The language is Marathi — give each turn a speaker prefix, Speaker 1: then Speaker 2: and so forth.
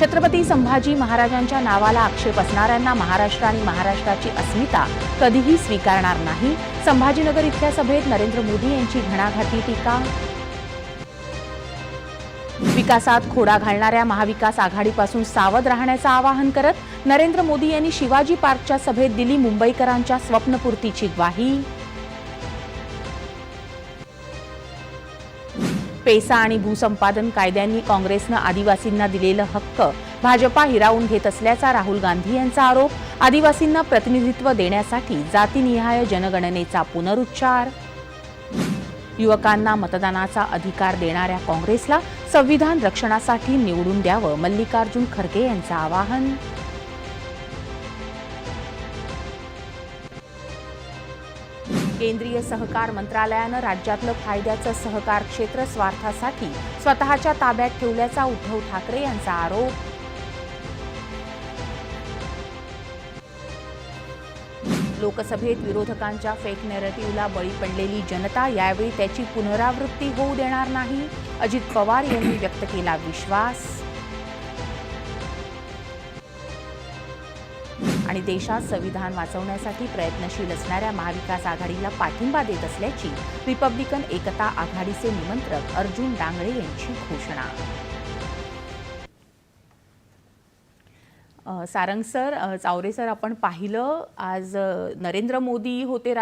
Speaker 1: छत्रपती संभाजी महाराजांच्या नावाला आक्षेप असणाऱ्यांना महाराष्ट्र आणि महाराष्ट्राची अस्मिता कधीही स्वीकारणार नाही. संभाजीनगर इथल्या सभेत नरेंद्र मोदी यांची घणाघाती टीका. विकासात खोडा घालणाऱ्या महाविकास आघाडीपासून सावध राहण्याचं आवाहन करत नरेंद्र मोदी यांनी शिवाजी पार्कच्या सभेत दिली मुंबईकरांच्या स्वप्नपूर्तीची ग्वाही. पेसा आणि भूसंपादन कायद्यांनी काँग्रेसनं आदिवासींना दिलेलं हक्क भाजपा हिरावून घेत असल्याचा राहुल गांधी यांचा आरोप आदिवासींना प्रतिनिधित्व देण्यासाठी जातीनिहाय जनगणनेचा पुनरुच्चार. युवकांना मतदानाचा अधिकार देणाऱ्या काँग्रेसला संविधान रक्षणासाठी निवडून द्यावं मल्लिकार्जुन खरगे यांचं आवाहन. केंद्रीय सहकार मंत्रालयानं राज्यातलं फायद्याचं सहकार क्षेत्र स्वार्थासाठी स्वतःच्या ताब्यात ठेवल्याचा उद्धव ठाकरे यांचा आरोप. लोकसभेत विरोधकांच्या फेक नेरेटिव्हला बळी पडलेली जनता यावेळी त्याची पुनरावृत्ती होऊ देणार नाही अजित पवार यांनी व्यक्त केला विश्वास. आणि देशात संविधान वाचवण्यासाठी प्रयत्नशील असणाऱ्या महाविकास आघाडीला पाठिंबा देत असल्याची रिपब्लिकन एकता आघाडीचे निमंत्रक अर्जुन डांगळे यांची घोषणा. सारंग सर चावरे सर आपण पाहिलं आज नरेंद्र मोदी होते